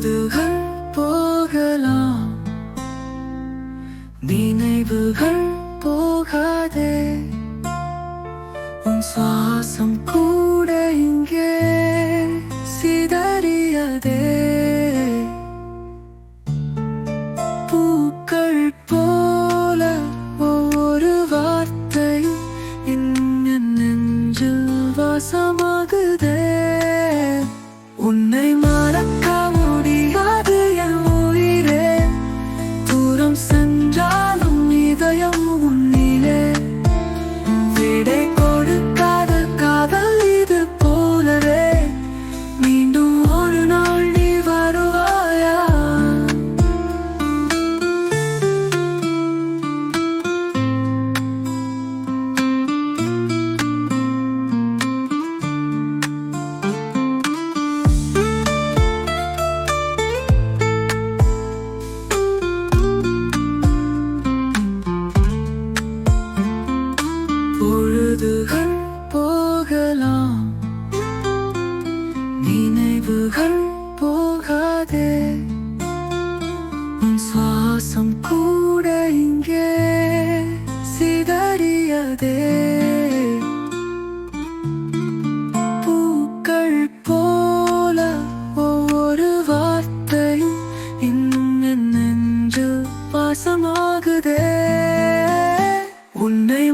பொழுதுகள் போகலாம். நினைவுகள் போகாதே. உன் சுவாசம் கூட இங்கே சிதறியதே. போகலாம் நினைவுகள் போகாதே சுவாசம் கூட இங்கே சிதறியதே பூக்கள் போல ஒவ்வொரு வார்த்தையும் இன்னும் உன்னை